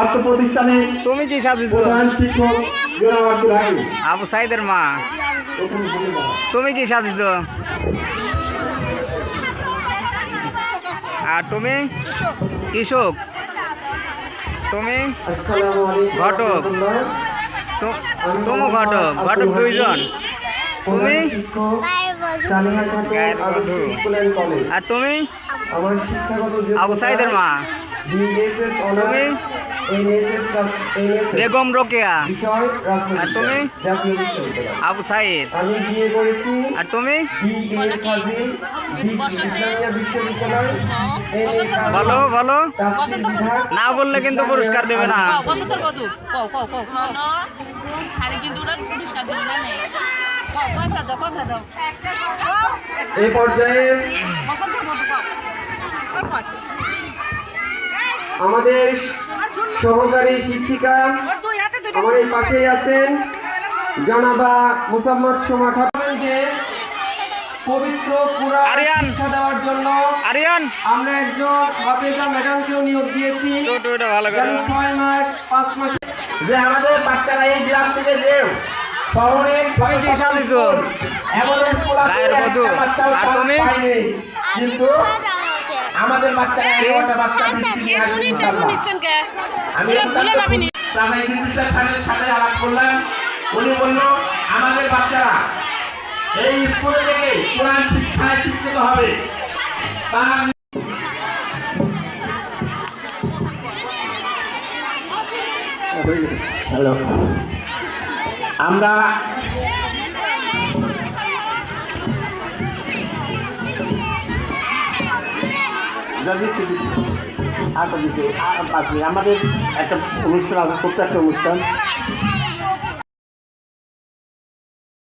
অর্থ প্রতিষ্ঠানে তুমি কি সাজিছ প্রধান শিক্ষক জনাব আব্দুল হাকিম। আবু সাইদের মা। তুমি কি সাজিছ আর তুমি? কৃষক। তুমি? ঘটক। তুমি ঘটক। ঘটক দুইজন। তুমি? আর তুমি? আবু সাইদের মা। তুমি? বেগম রোকেয়া। আর তুমি? আবু সাইদ। আমি বিয়ে করেছি আর তুমি? বলো তাফসীর বিভাগ না বললে কিন্তু পুরস্কার দেবে না। বসন্তের বধূ আমাদের সহকারী শিক্ষিকা আমার এই পাশেই আছেন জানাবা মুসাম্মদ সোমা খাতুন যে পবিত্র কুরআন আরিয়ান। শিক্ষা দেওয়ার জন্য আরিয়ান আমরা একজন হাফেজা ম্যাডামকেও নিয়োগ দিয়েছি ছয় মাস পাঁচ মাস যে আমাদের বাচ্চারা এই গ্রাম থেকে যে শহরের? এমন? কিন্তু আমাদের বাচ্চারা এগারোটা বাচ্চা বৃষ্টি নিয়ে আসবে। আমি স্যারের সাথে আলাপ করলাম। উনি বলল আমাদের বাচ্চারা এই স্কুলে থেকে কোরআন শিক্ষায় শিক্ষিত হবে। তার হ্যালো। আমরা আমাদের একটা অনুষ্ঠান আছে একটা অনুষ্ঠান।